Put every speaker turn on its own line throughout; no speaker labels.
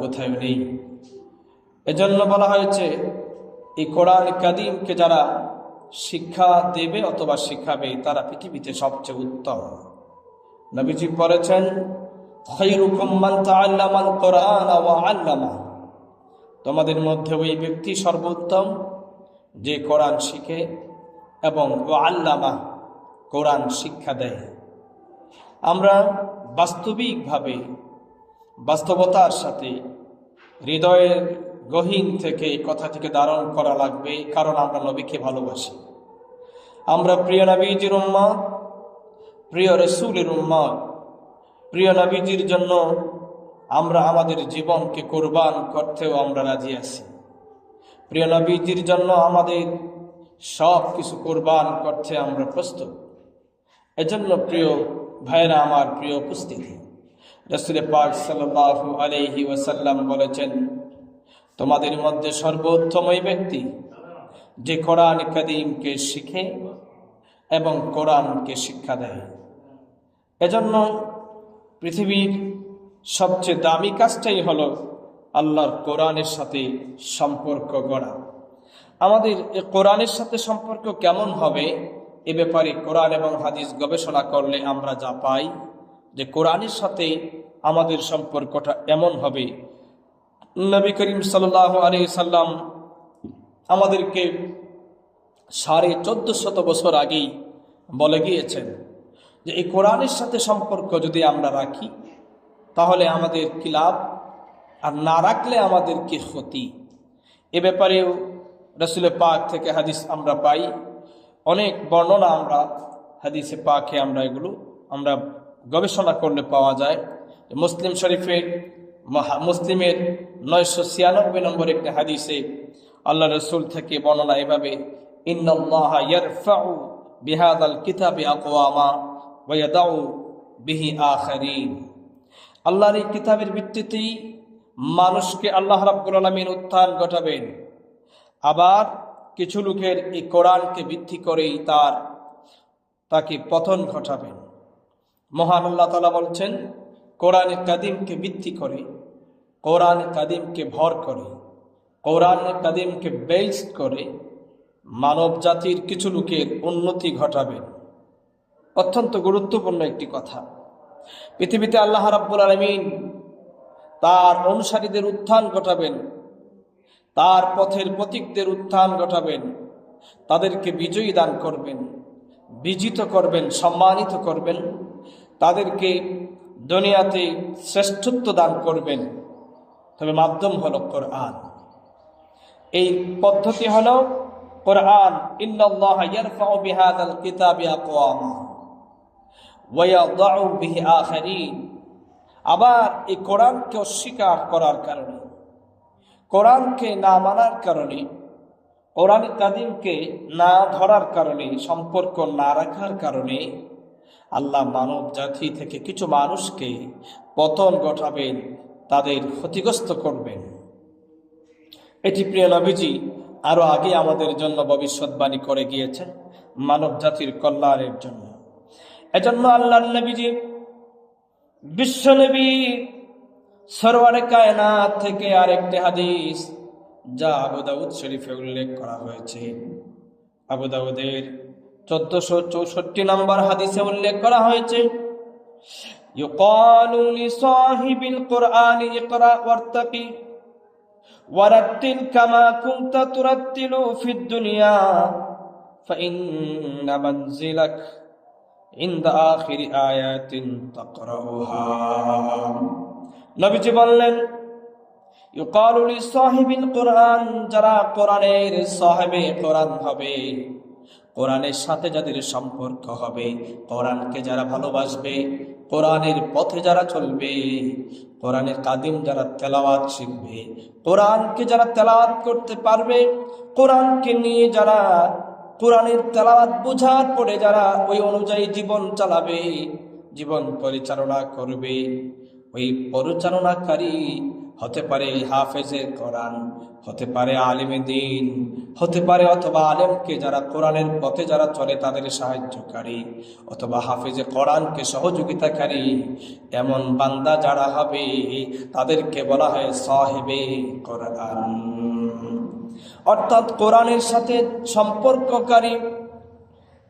কোথায় নেই। এজন্য বলা হয়েছে, এই কোরআন কাদিমকে যারা শিক্ষা দেবে অথবা শিখাবে, তারা পৃথিবীতে সবচেয়ে উত্তম। নবীজি আল্লামা। তোমাদের মধ্যে ওই ব্যক্তি সর্বোত্তম, যে কোরআন শিখে এবং ও আল্লামা কোরআন শিক্ষা দেয়। আমরা বাস্তবিকভাবে বাস্তবতার সাথে, হৃদয়ের গহীন থেকে এই কথাটিকে ধারণ করা লাগবে কারণ আমরা নবীকে ভালোবাসি। আমরা প্রিয় নবীজির উম্মত, প্রিয় রসুলের উম্মত, প্রিয় নবীজির জন্য আমরা আমাদের জীবনকে কোরবান করতেও আমরা রাজি আছি। প্রিয় নবীজির জন্য আমাদের সব কিছু কোরবান করতে আমরা প্রস্তুত। এজন্য প্রিয় ভাইরা আমার প্রিয় উপস্থিতি। রসুলের পাক সাল্লাল্লাহু আলাইহি ওয়াসাল্লাম বলেছেন, তোমাদের মধ্যে সর্বোত্তম ওই ব্যক্তি যে কোরআন কাদিমকে শিখে এবং কোরআনকে শিক্ষা দেয়। এজন্য পৃথিবীর সবচেয়ে দামি কাজটাই হলো আল্লাহর কোরআনের সাথে সম্পর্ক গড়া। আমাদের কোরআনের সাথে সম্পর্ক কেমন হবে এ ব্যাপারে কোরআন এবং হাদিস গবেষণা করলে আমরা যা পাই যে কোরআনের সাথে আমাদের সম্পর্কটা এমন হবে। নবী করিম সাল্লাহ আলী সাল্লাম আমাদেরকে সাড়ে চোদ্দ শত বছর আগেই বলে গিয়েছেন যে, এই কোরআনের সাথে সম্পর্ক যদি আমরা রাখি, তাহলে আমাদের কি লাভ? আর না রাখলে আমাদের কি ক্ষতি? এ ব্যাপারেও রসুলের পাক থেকে হাদিস আমরা পাই। অনেক বর্ণনা আমরা, হাদিসে পাকে আমরা এগুলো, আমরা গবেষণা করলে পাওয়া যায় মুসলিম শরীফের মুসলিমের নয়শো ছিয়ানব্বই নম্বর একটি হাদিসে আল্লাহ রসুল থেকে বর্ণনা এভাবে ইয়ারফাউ বিহাদাল কিতাবে আকওয়ামা ওয়া ইয়াদাউ বিহি আখারিন। আল্লাহর এই কিতাবের ভিত্তিতেই মানুষকে আল্লাহ রাব্বুল আলামিন উত্থান ঘটাবেন। আবার কিছু লোকের এই কোরআনকে ভিত্তি করেই তার তাকে পতন ঘটাবেন। মহান আল্লাহ তালা বলছেন, কোরআন কাদিমকে ভিত্তি করে, কোরআন কাদিমকে ভর করে, কোরআন কাদিমকে বেস করে মানব জাতির কিছু লোকের উন্নতি ঘটাবেন অত্যন্ত গুরুত্বপূর্ণ একটি কথা। পৃথিবীতে আল্লাহ রাব্বুল আলমিন তার অনুসারীদের উত্থান ঘটাবেন, তার পথের প্রতীকদের উত্থান ঘটাবেন, তাদেরকে বিজয়ী দান করবেন, বিজিত করবেন, সম্মানিত করবেন। তাদেরকে দুনিয়াতে শ্রেষ্ঠত্ব দান করবেন। তবে মাধ্যম হল কোরআন। এই পদ্ধতি হল, কোরআন আবার এই কোরআনকে অস্বীকার করার কারণে, কোরআনকে না মানার কারণে কোরআন কাদিমকে না ধরার কারণে, সম্পর্ক না রাখার কারণে আল্লাহ মানব জাতি থেকে কিছু মানুষকে পতন ঘটাবেন, তাদের ক্ষতিগ্রস্ত করবেন। এটি প্রিয় নবীজি আরও আগে আমাদের জন্য ভবিষ্যৎবাণী করে গিয়েছেন মানব জাতির কল্যাণের জন্য। এজন্য আল্লাহ নবীজি বিশ্বনবী সরওয়ারে কায়নাত থেকে আরেকটি হাদিস যা আবু দাউদ শরীফে উল্লেখ করা হয়েছে। আবু দাউদের চোদ্দশো চৌষট্টি নম্বর হাদিসে উল্লেখ করা হয়েছে يقال لصاحب القرآن اقرأ وارتقي ورتل كما كنت ترتل في الدنيا فإن منزلك عند آخر آيات تقرأها নবীজি বললেন ইউকালু লিসাহিবিল কোরআন যারা কোরআনের সাহেবে কোরআন হবে কোরআনের সাথে যাদের সম্পর্ক হবে, কোরআনকে যারা ভালোবাসবে, কোরআনের পথে যারা চলবে, কোরআনের কাদিম যারা তেলাওয়াত শিখবে, কোরআনকে যারা তেলাওয়াত করতে পারবে, কোরআনকে নিয়ে যারা কোরআনের তেলাওয়াত বোঝার পরে যারা ওই অনুযায়ী জীবন চালাবে, জীবন পরিচালনা করবে, ওই পরিচালনাকারী হতে পারে হাফেজের কোরআন, হতে পারে আলিমে দিন, হতে পারে অথবা আলেমকে যারা কোরআনের পথে যারা চলে তাদের সাহায্যকারী অথবা হাফেজে কোরআনকে সহযোগিতাকারী, এমন বান্দা যারা হবে তাদেরকে বলা হয় সাহেবে কোরআন। অর্থাৎ কোরআনের সাথে সম্পর্ককারী,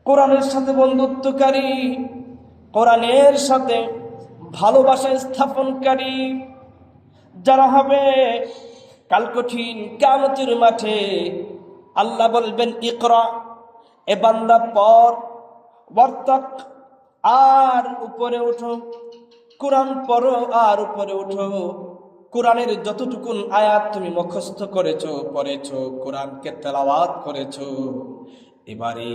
কোরআনের সাথে বন্ধুত্বকারী, কোরআনের সাথে ভালোবাসা স্থাপনকারী যারা হবে কাল কঠিন কামতের মাঠে, আল্লাহ বলবেন, ইকরা, এ বান্দা পর, বর্তক, আর উপরে ওঠো কোরআন পড়ো, আর উপরে ওঠো কোরআনের যতটুকুন আয়াত তুমি মুখস্থ করেছ, পড়েছো, কোরআনকে তেলাওয়াত করেছ, এবারে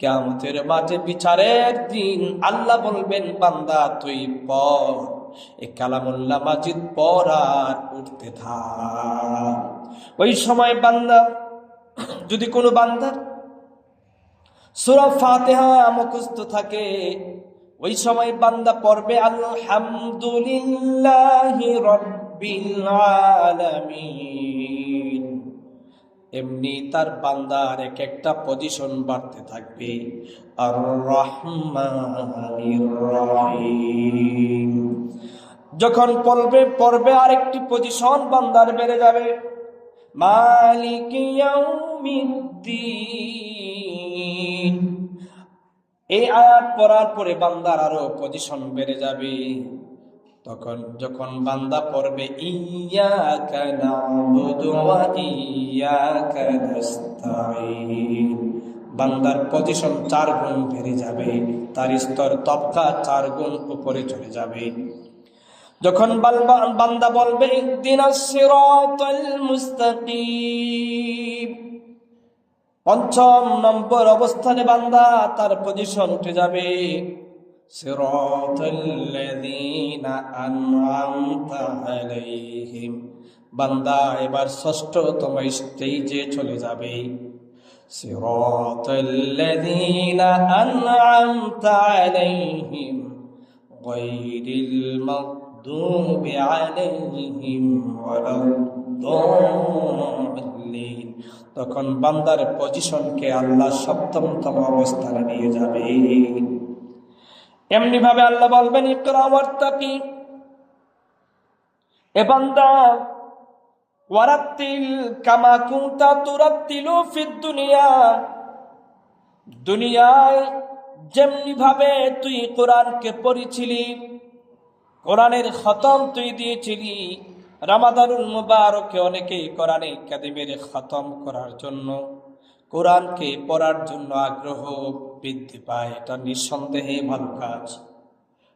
কেমতের মাঠে বিচারের দিন, আল্লাহ বলবেন, বান্দা, তুই পর। এ কালামুল্লা মাজিদ পর আর উঠতে থাক। ওই সময় বান্দা, যদি কোনো বান্দার সুরা ফাতেহা মুখস্থ থাকে, ওই সময় বান্দা পড়বে, আলহামদুলিল্লাহি রব্বিল আলামিন। এমনি তার বান্দার এক একটা পজিশন বাড়তে থাকবে। আর রহিম যখন পড়বে পড়বে আরেকটি পজিশন বান্দার বেড়ে যাবে। মালিক এই আয়াত পড়ার পরে বান্দার আরও পজিশন বেড়ে যাবে। তখন যখন বান্দা পড়বে ওয়া বান্দার পজিশন চার গুণ বেড়ে যাবে, তার স্তর তবকা চার গুণ উপরে চলে যাবে। যখন বান্দা বলবে মুস্তাকিম। পঞ্চম নম্বর অবস্থানে বান্দা তার পজিশন উঠে যাবে। সিরাতাল্লাযীনা আন'আমতা আলাইহিম। বান্দা, এবার ষষ্ঠতম স্টেজে চলে যাবে। তখন বান্দার পজিশনকে আল্লাহ সপ্তমতম অবস্থানে নিয়ে যাবে। এমনি ভাবে আল্লাহ বলবেন, ইকরা ওয়ার্তাকি এ বান্দা, ওয়ারাত্তিল কামা কুনতা তুরাত্তিলু ফিদ দুনিয়া, দুনিয়ায় যেমনি ভাবে তুই কোরআনকে পড়েছিলি, কোরআনের খতম তুই দিয়েছিলি রামাদানুল মুবারকে অনেকেই কোরআনে একাডেমির খতম করার জন্য, কোরআনকে পড়ার জন্য আগ্রহ বৃদ্ধি পায়, এটা নিঃসন্দেহে ভালো কাজ।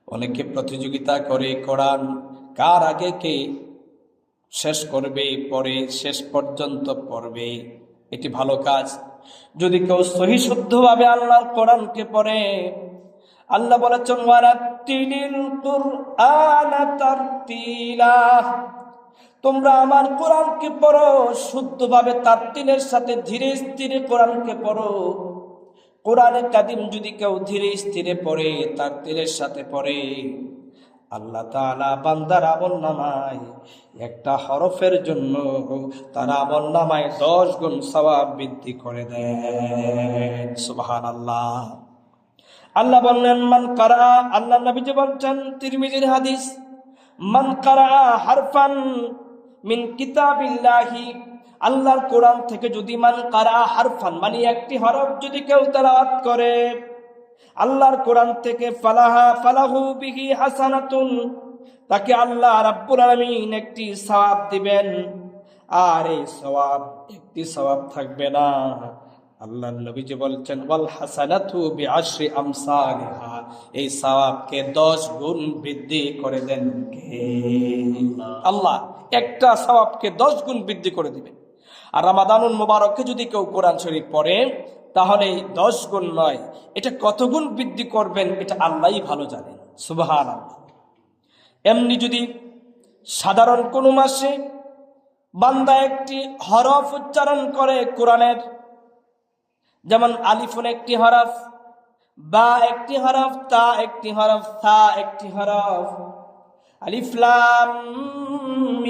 অনেকে প্রতিযোগিতা করে, কোরআন কার আগে কে শেষ করবে, পরে শেষ পর্যন্ত পড়বে, এটি ভালো কাজ। যদি কেউ সহি শুদ্ধভাবে আল্লাহর কোরআনকে পড়ে, আল্লাহ বলেছেন তোমরা আমার কোরআনকে পড়ো, শুদ্ধভাবে তারতিলের সাথে ধীরে স্থিরে কোরআনকে পড়ো। কোরআনে কাদিম যদি কেউ ধীরে স্থিরে পড়ে, তার তিলের সাথে পড়ে। আল্লাহ তাআলা বান্দার আমল নামায় একটা হরফের জন্য তার আমল নামায় দশ গুণ সওয়াব বৃদ্ধি করে দেন। সুবহান আল্লাহ আল্লাহ বললেন, মান কারা আল্লাহ নবীজি বলছেন, তিরমিজির হাদিস, মান কারা হারফান মিন কিতাবিল্লাহি আল্লাহর কোরআন থেকে যদি মান কারা হারফান মানে একটি হরফ যদি কেউ তেলাওয়াত করে, আল্লাহর কোরআন থেকে ফালাহা ফালাহু বিহি হাসানাতুন, তাকে আল্লাহ রাব্বুল আলামিন একটি সওয়াব দিবেন। আর এই সওয়াব একটি সওয়াব থাকবে না। আল্লাহ নবীজি বলছেন, ওয়াল হাসানাতু বিআশরি আমসালিহা এই সওয়াবকে 10 গুণ বৃদ্ধি করে দেন কে? আল্লাহ, একটা সওয়াবকে 10 গুণ বৃদ্ধি করে দিবেন। আর রামাদানুল মুবারককে যদি কেউ কোরআন শরীফ পড়ে, তাহলে 10 গুণ নয়। এটা কত গুণ বৃদ্ধি করবেন, এটা আল্লাহই ভালো জানেন। সুবহানাল্লাহ। এমনি যদি সাধারণ কোনো মাসে বান্দা একটি হরফ উচ্চারণ করে কোরআনের, যেমন আলিফুন একটি হরফ, বা একটি হরফ, তা একটি হরফ থা একটি হরফ আলিফলাম